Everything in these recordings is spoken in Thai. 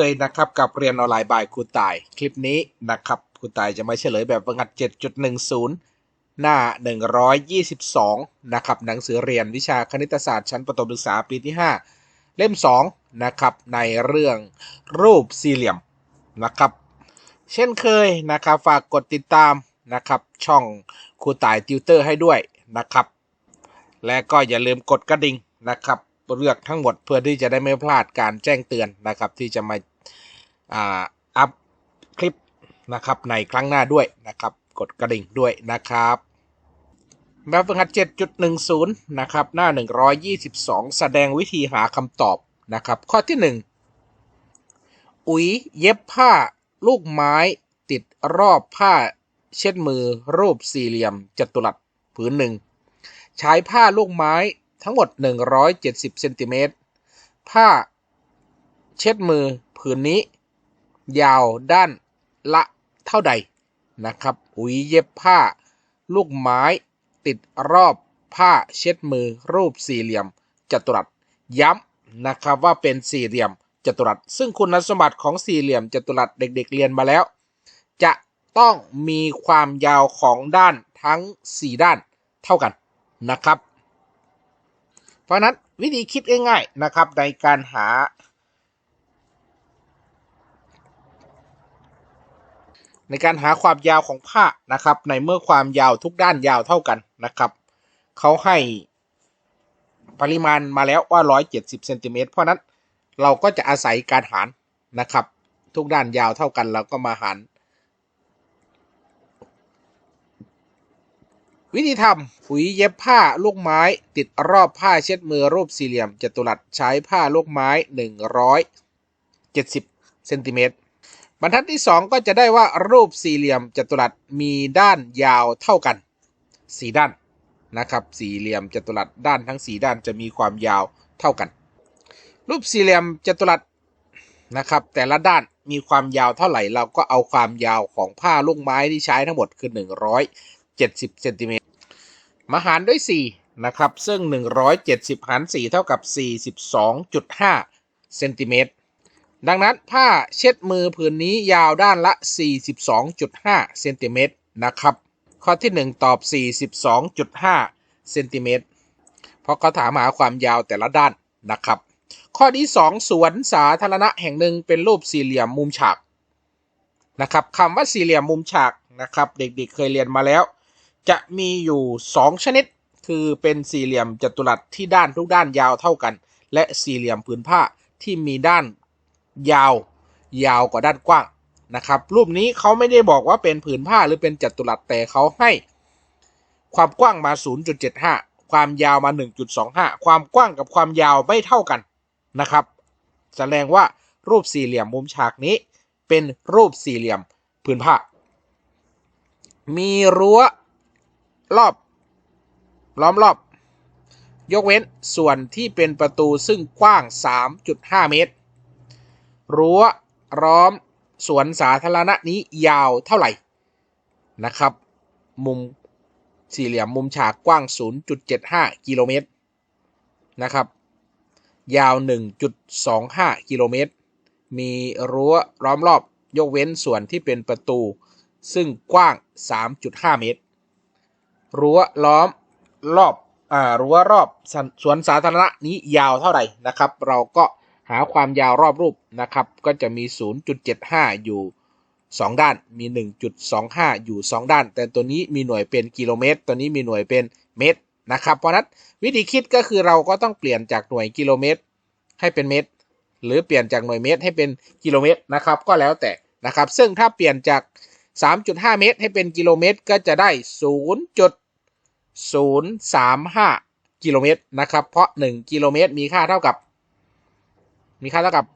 เลยนะครับกับเรียนออนไลน์บายครูตาย คลิปนี้นะครับครูตายจะมาเฉลยแบบฝึกหัด 7.10 หน้า 122 นะครับหนังสือเรียนวิชาคณิตศาสตร์ชั้นประถมศึกษาปีที่ 5 เล่ม 2 นะครับในเรื่องรูปสี่เหลี่ยมนะครับ เช่นเคยนะครับฝากกดติดตามนะครับช่องครูตายติวเตอร์ให้ด้วยนะครับ และก็อย่าลืมกดกระดิ่งนะครับ เลือกทั้งหมดเพื่อที่จะได้ไม่พลาดการแจ้งเตือนนะครับ ที่จะมาอ่าอัพคลิปนะครับในครั้งหน้าด้วยนะครับ กดกระดิ่งด้วยนะครับแบบฝึกหัด 7.10 นะครับ หน้า 122 แสดงวิธีหาคำตอบนะครับ ข้อที่ 1 อุ๋ยเย็บผ้าลูกไม้ติดรอบผ้าเช็ดมือรูปสี่เหลี่ยมจัตุรัสผืนหนึ่ง ใช้ผ้าลูกไม้ ทั้งหมด 170เซนติเมตรผ้าเช็ดมือผืนนี้ ยาวด้านละเท่าใดนะครับอุ๋ยเย็บผ้า ลูกไม้ติดรอบผ้าเช็ดมือรูปสี่เหลี่ยมจัตุรัสย้ำนะครับว่าเป็นสี่เหลี่ยมจัตุรัส ซึ่งคุณสมบัติของสี่เหลี่ยมจัตุรัสเด็กๆเรียนมาแล้ว จะต้องมีความยาวของด้านทั้ง 4 ด้านเท่ากันนะครับ เพราะนั้นวิธีคิดง่ายๆนะครับในการหา ในการหาความยาวของผ้านะครับ ในเมื่อความยาวทุกด้านยาวเท่ากันนะครับเขาให้ปริมาณมาแล้วว่า 170เซนติเมตรเพราะนั้นเราก็จะอาศัยการหารนะครับ ทุกด้านยาวเท่ากันเราก็มาหาร วิธีทำฝีเย็บผ้าลูกไม้ ติดรอบผ้าเช็ดมือรูปสี่เหลี่ยมจัตุรัสใช้ผ้าลูกไม้ 170เซนติเมตรบรรทัดที่ 2 ก็จะได้ว่ารูปสี่เหลี่ยมจัตุรัสมีด้านยาวเท่ากัน4ด้านนะครับสี่เหลี่ยมจัตุรัสด้านทั้ง 4 ด้านจะมีความยาวเท่ากัน รูปสี่เหลี่ยมจัตุรัสนะครับ แต่ละด้านมีความยาวเท่าไหร่เราก็เอาความยาวของผ้าลูกไม้ที่ใช้ทั้งหมดคือ 170เซนติเมตร มาหารด้วย 4 นะครับ ซึ่ง 170 หาร 4 เท่ากับ 42.5 เซนติเมตร ดังนั้นผ้าเช็ดมือผืนนี้ยาวด้านละ 42.5 เซนติเมตรนะครับ ข้อที่ 1 ตอบ 42.5 เซนติเมตร เพราะเขาถามหาความยาวแต่ละด้านนะครับ ข้อที่ 2 สวนสาธารณะแห่งหนึ่งเป็นรูปสี่เหลี่ยมมุมฉากนะครับคำว่าสี่เหลี่ยมมุมฉากนะครับ เด็กๆเคยเรียนมาแล้ว จะมีอยู่ 2 ชนิด คือเป็นสี่เหลี่ยมจัตุรัสที่ด้านทุกด้านยาวเท่ากัน และสี่เหลี่ยมผืนผ้าที่มีด้านยาว ยาวกว่าด้านกว้างนะครับ รูปนี้เขาไม่ได้บอกว่าเป็นผืนผ้าหรือเป็นจัตุรัสแต่เขาให้ ความกว้างมา 0.75 ความยาวมา 1.25 ความกว้างกับความยาวไม่เท่ากันนะครับ แสดงว่ารูปสี่เหลี่ยมมุมฉากนี้ เป็นรูปสี่เหลี่ยมผืนผ้า มีรั้ว รอบ ล้อมรอบ ยกเว้นส่วนที่เป็นประตูซึ่งกว้าง 3.5 เมตร รั้วล้อมสวนสาธารณะนี้ยาวเท่าไหร่นะครับ มุมสี่เหลี่ยมมุมฉากกว้าง 0.75 กิโลเมตรนะครับ ยาว 1.25 กิโลเมตร มีรั้วล้อมรอบ ยกเว้นส่วนที่เป็นประตู ซึ่งกว้าง 3.5 เมตร รั้วล้อมรอบอ่ารั้วรอบสสวนสาธารณะนี้ยาวเท่าไหร่นะครับ เราก็หาความยาวรอบรูปนะครับ ก็จะมี 0.75 อยู่ 2 ด้าน มี 1.25 อยู่ 2 ด้าน แต่ตัวนี้มีหน่วยเป็นกิโลเมตร ตัวนี้มีหน่วยเป็นเมตรนะครับ เพราะนั้นวิธีคิดก็คือเราก็ต้องเปลี่ยนจากหน่วยกิโลเมตร ให้เป็นเมตร หรือเปลี่ยนจากหน่วยเมตรให้เป็นกิโลเมตรนะครับ ก็แล้วแต่นะครับ ซึ่งถ้าเปลี่ยนจาก 3.5 เมตร ให้เป็นกิโลเมตร ก็จะได้ 0.35 กิโลเมตรนะครับ เพราะ 1 กิโลเมตรมีค่าเท่ากับ มีค่าเท่ากับ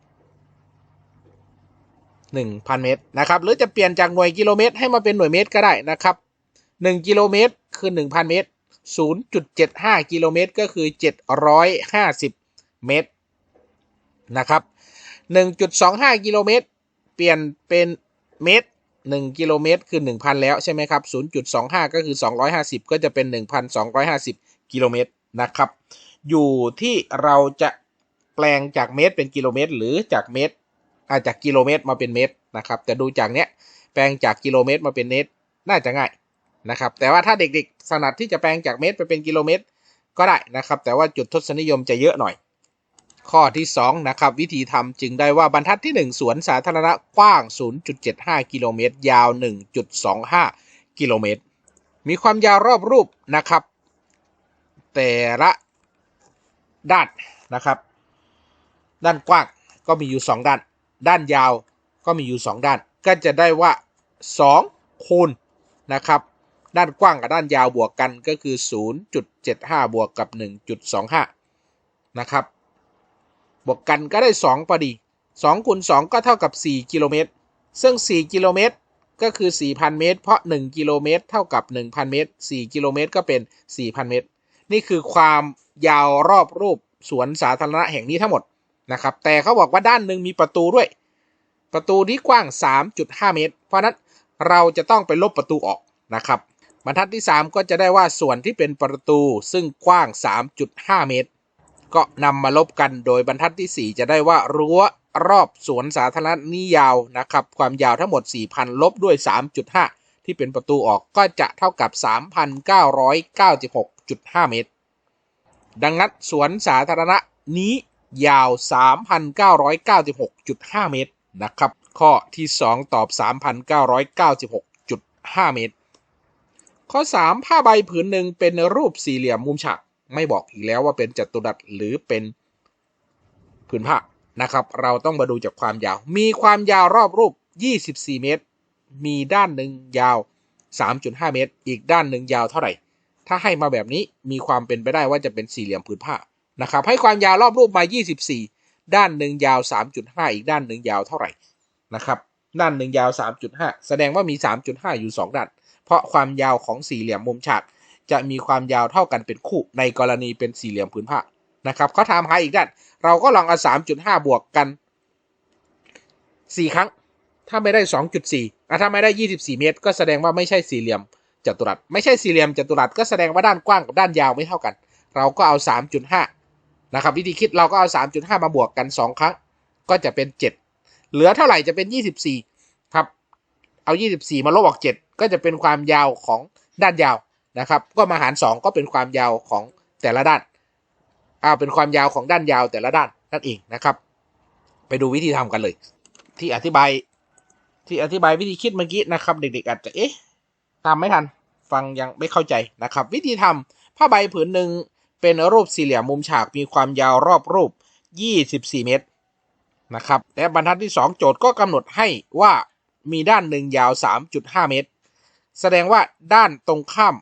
1,000 เมตรนะครับ หรือจะเปลี่ยนจากหน่วยกิโลเมตรให้มาเป็นหน่วยเมตรก็ได้นะครับ 1 กิโลเมตรคือ 1,000 เมตร 0.75 กิโลเมตรก็คือ 750 เมตรนะครับ 1.25 กิโลเมตร เปลี่ยนเป็นเมตร 1 กิโลเมตรคือ 1,000 แล้วใช่ไหมครับ 0.25 ก็คือ 250 ก็จะเป็น 1,250 กิโลเมตรนะครับ อยู่ที่เราจะแปลงจากเมตรเป็นกิโลเมตร หรือจากเมตรอาจจากกิโลเมตรมาเป็นเมตรนะครับ แต่ดูจากเนี้ยแปลงจากกิโลเมตรมาเป็นเมตรน่าจะง่ายนะครับ แต่ว่าถ้าเด็กๆถนัดที่จะแปลงจากเมตรไปเป็นกิโลเมตร ก็ได้นะครับ แต่ว่าจุดทศนิยมจะเยอะหน่อย ข้อที่ 2 นะครับ วิธีทำจึงได้ว่าบรรทัดที่ 1 สวนสาธารณะกว้าง 0.75 กิโลเมตร ยาว 1.25 กิโลเมตร มีความยาวรอบรูปนะครับ แต่ละด้านนะครับ ด้านกว้างก็มีอยู่ 2 ด้าน ด้านยาวก็มีอยู่ 2 ด้าน ก็จะได้ว่า2คูณนะครับด้านกว้างกับด้านยาวบวกกันก็คือ 0.75 บวกกับ 1.25 นะครับ บวกกันก็ได้ 2 พอดี2คูณ2ก็เท่ากับ 4 กิโลเมตร ซึ่ง 4 กิโลเมตรก็คือ 4,000 เมตร เพราะ 1 กิโลเมตร เท่ากับ 1,000 เมตร 4 กิโลเมตรก็เป็น 4,000 เมตร นี่คือความยาวรอบรูปสวนสาธารณะแห่งนี้ทั้งหมดนะครับ แต่เขาบอกว่าด้านหนึ่งมีประตูด้วย ประตูนี้กว้าง 3.5 เมตร เพราะนั้นเราจะต้องไปลบประตูออกนะครับ บรรทัดที่ 3 ก็จะได้ว่าส่วนที่เป็นประตูซึ่งกว้าง 3.5 เมตร ก็นำมาลบกันโดยบรรทัดที่ 4 จะได้ว่ารั้วรอบสวนสาธารณะนี้ยาวนะครับ ความยาวทั้งหมด 4,000 ลบด้วย 3.5 ที่เป็นประตูออกก็จะเท่ากับ 3,996.5 เมตร ดังนั้นสวนสาธารณะนี้ยาว 3,996.5 เมตรนะครับ ข้อที่ 2 ตอบ 3,996.5 เมตร ข้อ 3 ผ้าใบผืนหนึ่งเป็นรูปสี่เหลี่ยมมุมฉาก ไม่บอกอีกแล้วว่าเป็นจัตุรัสหรือเป็นผืนผ้านะครับ เราต้องมาดูจากความยาว มีความยาวรอบรูป 24 เมตร มีด้านหนึ่งยาว 3.5 เมตร อีกด้านหนึ่งยาวเท่าไหร่ ถ้าให้มาแบบนี้มีความเป็นไปได้ว่าจะเป็นสี่เหลี่ยมผืนผ้านะครับ ให้ความยาวรอบรูปมา 24 ด้านหนึ่งยาว 3.5 อีกด้านหนึ่งยาวเท่าไหร่นะครับ ด้านหนึ่งยาว 3.5 แสดงว่ามี 3.5 อยู่ 2 ด้าน เพราะความยาวของสี่เหลี่ยมมุมฉาก จะมีความยาวเท่ากันเป็นคู่ในกรณีเป็นสี่เหลี่ยมผืนผ้านะครับเขาถามหาอีกด้านเราก็ลองเอา3.5บวกกัน4ครั้ง ถ้าไม่ได้2.4อะถ้าไม่ได้24เมตร ก็แสดงว่าไม่ใช่สี่เหลี่ยมจัตุรัส ไม่ใช่สี่เหลี่ยมจัตุรัสก็แสดงว่าด้านกว้างกับด้านยาวไม่เท่ากัน เราก็เอา3.5นะครับวิธีคิดเราก็เอา3.5มจุดห้ามาบวกกัน2ครั้ง ก็จะเป็น7เหลือเท่าไหร่จะเป็น24ครับ เอา24มาลบออก7ก็จะเป็นความยาวของด้านยาว นะครับ ก็มาหาร 2 ก็เป็นความยาวของแต่ละด้านเอาเป็นความยาวของด้านยาวแต่ละด้านนั่นเองนะครับ ไปดูวิธีทำกันเลย ที่อธิบาย ที่อธิบายวิธีคิดเมื่อกี้นะครับ เด็กๆอาจจะเอ๊ะตามไม่ทันฟังยังไม่เข้าใจนะครับ วิธีทำผ้าใบผืนหนึ่งเป็นรูปสี่เหลี่ยมมุมฉากมีความยาวรอบรูป 24 เมตรนะครับและบรรทัดที่ 2 โจทย์ก็กำหนดให้ว่ามีด้านหนึ่งยาว 3.5 เมตร แสดงว่าด้านตรงข้าม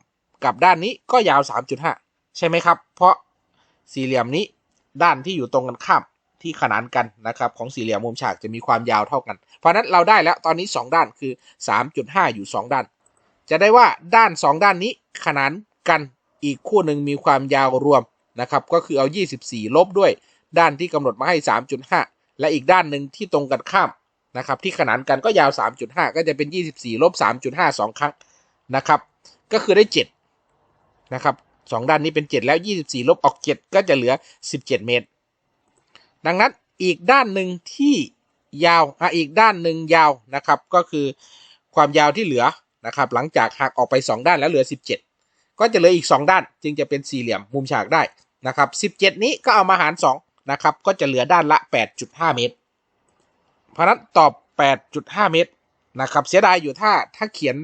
กับด้านนี้ก็ยาว 3.5 ใช่ไหมครับ เพราะสี่เหลี่ยมนี้ด้านที่อยู่ตรงกันข้ามที่ขนานกันนะครับของสี่เหลี่ยมมุมฉากจะมีความยาวเท่ากัน เพราะนั้นเราได้แล้วตอนนี้ 2 ด้านคือ 3.5 อยู่ 2 ด้าน จะได้ว่าด้าน 2 ด้านนี้ขนานกันอีกคู่หนึ่งมีความยาวรวมนะครับก็คือเอา 24 ลบด้วย ด้านที่กำหนดมาให้ 3.5 และอีกด้านหนึ่งที่ตรงกันข้ามนะครับที่ขนานกันก็ยาว 3.5 ก็จะเป็น 24 ลบ 3.5 2 ครั้งนะครับก็คือได้ 7 นะครับสองด้านนี้เป็น 7 แล้ว 24 ลบออก 7 ก็จะเหลือ 17 เมตร ดังนั้นอีกด้านหนึ่งที่ยาวอะอีกด้านหนึ่งยาวนะครับ ก็คือความยาวที่เหลือนะครับ หลังจากหักออกไป 2 ด้านแล้วเหลือ 17 ก็จะเหลืออีก 2 ด้าน จึงจะเป็นสี่เหลี่ยมมุมฉากได้นะครับ 17 นี้ก็เอามาหาร 2 นะครับ ก็จะเหลือด้านละ 8.5 เมตร เพราะนั้นตอบ 8.5 เมตรนะครับ เสียดายอยู่ถ้าถ้าเขียน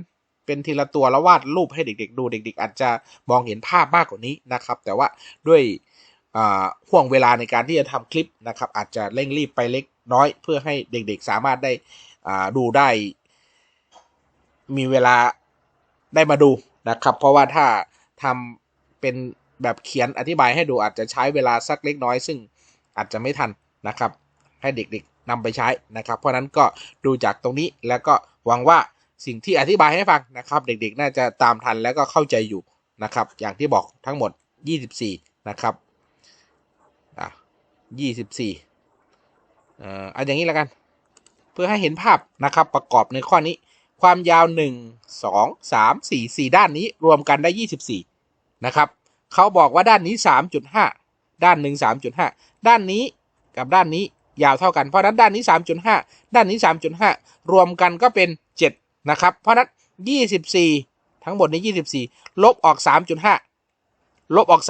เป็นทีละตัวแล้ววาดรูปให้เด็ก ๆ ดูเด็ก ๆ อาจจะมองเห็นภาพมากกว่านี้นะครับ แต่ว่าด้วยห่วงเวลาในการที่จะทำคลิปนะครับ อาจจะเร่งรีบไปเล็กน้อย เพื่อให้เด็ก ๆ สามารถได้ดูได้ มีเวลาได้มาดูนะครับ เพราะว่าถ้าทำเป็นแบบเขียนอธิบายให้ดูอาจจะใช้เวลาสักเล็กน้อย ซึ่งอาจจะไม่ทันนะครับ ให้เด็กๆนำไปใช้นะครับ เพราะนั้นก็ดูจากตรงนี้แล้วก็หวังว่า สิ่งที่อธิบายให้ฟังนะครับ เด็กๆ น่าจะตามทันแล้วก็เข้าใจอยู่นะครับ อย่างที่บอกทั้งหมด 24 นะครับอะ24เอ่อเอาอย่างนี้แล้วกัน เพื่อให้เห็นภาพนะครับประกอบในข้อนี้ ความยาว 1 2 3 4 4 ด้านนี้รวมกันได้ 24 นะครับเขาบอกว่าด้านนี้ 3.5 ด้านหนึ่ง3.5 ด้านนี้กับด้านนี้ยาวเท่ากัน เพราะฉะนั้นด้านนี้ 3.5 ด้านนี้ 3.5 รวมกันก็เป็น 7 นะครับ เพราะนั้น 24 ทั้งหมดนี้24 ลบออก 3.5 ลบออก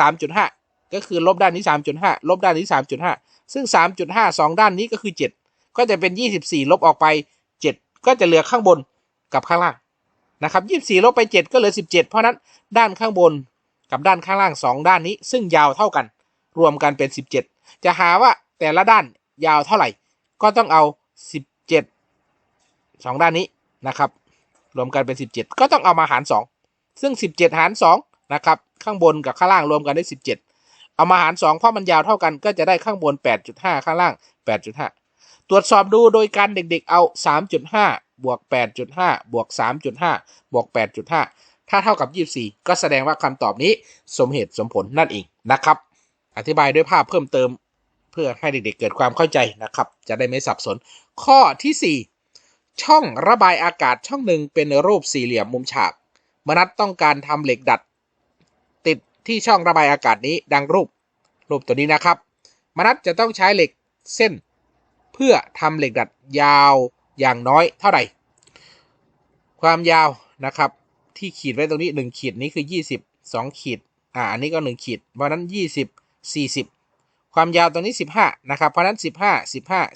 3.5 ก็คือลบด้านนี้ 3.5 ลบด้านนี้ 3.5 ซึ่ง 3.5 2 ด้านนี้ก็คือ 7 ก็จะเป็น 24 ลบออกไป 7 ก็จะเหลือข้างบนกับข้างล่างนะครับ 24 ลบไป 7 ก็เหลือ 17 เพราะฉะนั้นด้านข้างบนกับด้านข้างล่าง 2 ด้านนี้ ซึ่งยาวเท่ากัน รวมกันเป็น 17 จะหาว่าแต่ละด้านยาวเท่าไหร่ ก็ต้องเอา 17 2 ด้านนี้นะครับ รวมกันเป็น 17 ก็ต้องเอามาหาร 2 ซึ่ง 17 หาร2นะครับข้างบนกับข้างล่างรวมกันได้ 17 เอามาหาร 2 เพราะมันยาวเท่ากันก็จะได้ข้างบน 8.5 ข้างล่าง 8.5 ตรวจสอบดูโดยการเด็กๆเอา 3.5 บวก 8.5 บวก 3.5 บวก 8.5 ถ้าเท่ากับ 24 ก็แสดงว่าคำตอบนี้สมเหตุสมผลนั่นเองนะครับ อธิบายด้วยภาพเพิ่มเติม เพื่อให้เด็กๆเกิดความเข้าใจนะครับ จะได้ไม่สับสน ข้อที่ 4 ช่องระบายอากาศช่องหนึ่งเป็นรูปสี่เหลี่ยมมุมฉาก มนัดต้องการทำเหล็กดัด ติดที่ช่องระบายอากาศนี้ดังรูป รูปตัวนี้นะครับ มนัดจะต้องใช้เหล็กเส้น เพื่อทำเหล็กดัดยาวอย่างน้อยเท่าไหร่ ความยาวนะครับ ที่ขีดไว้ตรงนี้ 1 ขีดนี้คือ 20 2 ขีดอ่าอันนี้ก็ 1 ขีด เพราะนั้น 20 40 ความยาวตรงนี้ 15 นะครับ เพราะนั้น 15 15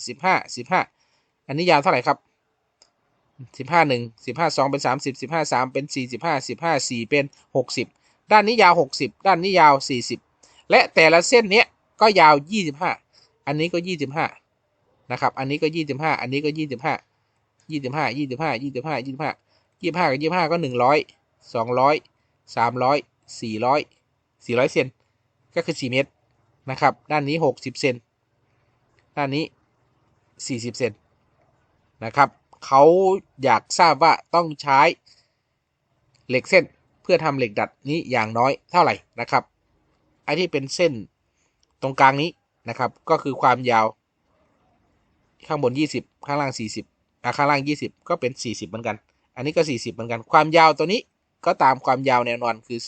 15 15 อันนี้ยาวเท่าไหร่ครับ สิบห้าหนึ่งสิบห้าสองเป็นสามสิบสิบห้าสามเป็นสี่สิบห้าสิบห้าสี่เป็นหกสิบด้านนี้ยาวหกสิบด้านนี้ยาวสี่สิบและแต่ละเส้นเนี้ยก็ยาวยี่สิบห้าอันนี้ก็ยี่สิบห้านะครับ อันนี้ก็ยี่สิบห้าอันนี้ก็ยี่สิบห้ายี่สิบห้ายี่สิบห้ายี่สิบห้ายี่สิบห้ายี่สิบห้ากับยี่สิบห้าก็หนึ่งร้อยสองร้อยสามร้อยสี่ร้อยสี่ร้อยเซนก็คือสี่เมตรนะครับ ด้านนี้หกสิบเซนด้านนี้สี่สิบเซนนะครับ เขาอยากทราบว่าต้องใช้เหล็กเส้นเพื่อทำเหล็กดัดนี้อย่างน้อยเท่าไหร่นะครับ ไอ้ที่เป็นเส้นตรงกลางนี้นะครับ ก็คือความยาว ข้างบน 20 ข้างล่าง 40อะข้างล่าง 20 ก็เป็น 40 เหมือนกัน อันนี้ก็ 40 เหมือนกัน ความยาวตัวนี้ก็ตามความยาวแนวนอนคือ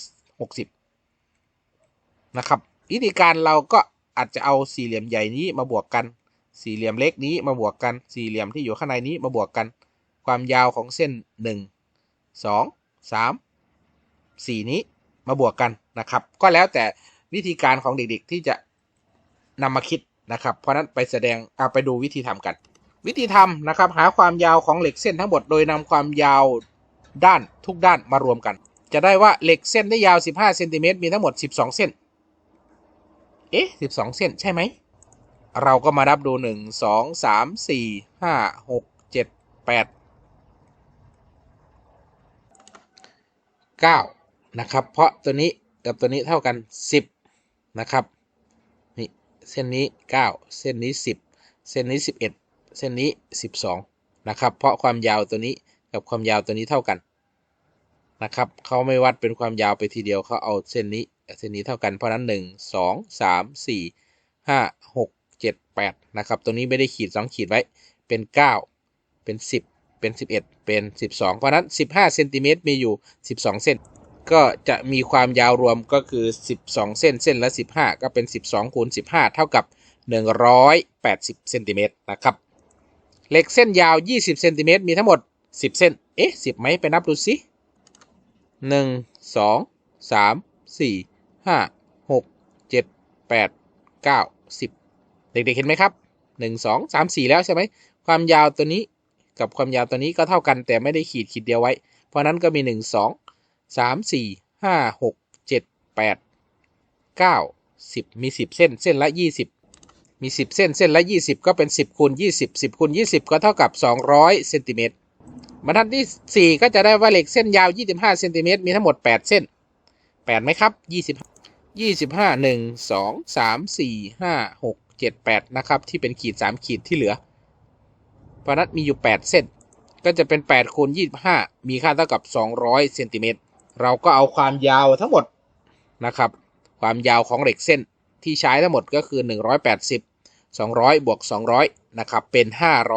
60 นะครับวิธีการเราก็อาจจะเอาสี่เหลี่ยมใหญ่นี้มาบวกกัน สี่เหลี่ยมเล็กนี้มาบวกกัน สี่เหลี่ยมที่อยู่ข้างในนี้มาบวกกัน ความยาวของเส้น 1 2 3 4 นี้มาบวกกันนะครับ ก็แล้วแต่วิธีการของเด็กๆที่จะนำมาคิดนะครับ เพราะนั้นไปแสดงเอาไปดูวิธีทำกัน วิธีทำนะครับ หาความยาวของเหล็กเส้นทั้งหมด โดยนำความยาวด้านทุกด้านมารวมกัน จะได้ว่าเหล็กเส้นได้ยาว 15เซนติเมตรมีทั้งหมด 12 เส้น เอ๊ะ 12 เส้นใช่ไหม เราก็มานับดู1 2 3 4 5 6 7 8 9นะครับ เพราะตัวนี้กับตัวนี้เท่ากัน10นะครับนี่เส้นนี้9เส้นนี้10เส้นนี้11เส้นนี้12นะครับ เพราะความยาวตัวนี้กับความยาวตัวนี้เท่ากันนะครับเขาไม่วัดเป็นความยาวไปทีเดียวเขาเอาเส้นนี้เส้นนี้เท่ากันเพราะนั้น1 2 3 4 5 6 7 8นะครับ ตัวนี้ไม่ได้ขีด 2 ขีดไว้ เป็น 9 เป็น 10 เป็น 11 เป็น 12 เพราะนั้น 15เซนติเมตรมีอยู่ 12 เส้น ก็จะมีความยาวรวมก็คือ 12 เส้น เส้นละ 15 ก็เป็น 12คูณ15 เท่ากับ 180เซนติเมตรนะครับ เหล็กเส้นยาว 20เซนติเมตรมีทั้งหมด 10 เส้น เอ๊ะ 10ไหมไปนับดูสิ1 2 3 4 5 6 7 8 9 10เจ็ด็ก ๆเห็นไหมครับ1 2 3 4แล้วใช่ไหมความยาวตัวนี้กับความยาวตัวนี้ก็เท่ากันแต่ไม่ได้ขีดขีดเดียวไว้ เพราะนั้นก็มี1 2 3 4 5 6 7 8 9 10มี10เส้นเส้นละ20มี10เส้นเส้นละ20ก็เป็น10คูณ20 10คูณ20ก็เท่ากับ200เซนติเมตรบรรทัดที่4ก็จะได้ว่าเหล็กเส้นยาว25เซนติเมตรมีทั้งหมด8เส้น8ไหมครับ20 25 1 2 3 4 5 6 7 8 นะครับ ที่เป็นขีด 3 ขีดที่เหลือพระนั้นมีอยู่ 8 เส้น ก็จะเป็น 8 คูณ 25 มีค่าเท่ากับ 200 เซนติเมตร เราก็เอาความยาวทั้งหมดนะครับ ความยาวของเหล็กเส้นที่ใช้ทั้งหมดก็คือ 180 200 บวก 200 นะครับ เป็น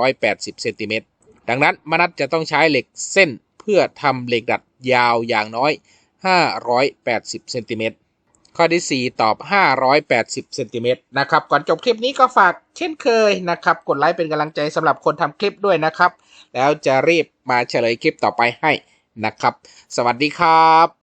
580 เซนติเมตร ดังนั้นมนัดจะต้องใช้เหล็กเส้นเพื่อทำเหล็กดัดยาวอย่างน้อย 580 เซนติเมตร ข้อที่ 4 ตอบ 580เซนติเมตรนะครับ ก่อนจบคลิปนี้ก็ฝากเช่นเคยนะครับ กดไลค์เป็นกำลังใจสำหรับคนทำคลิปด้วยนะครับ แล้วจะรีบมาเฉลยคลิปต่อไปให้นะครับ สวัสดีครับ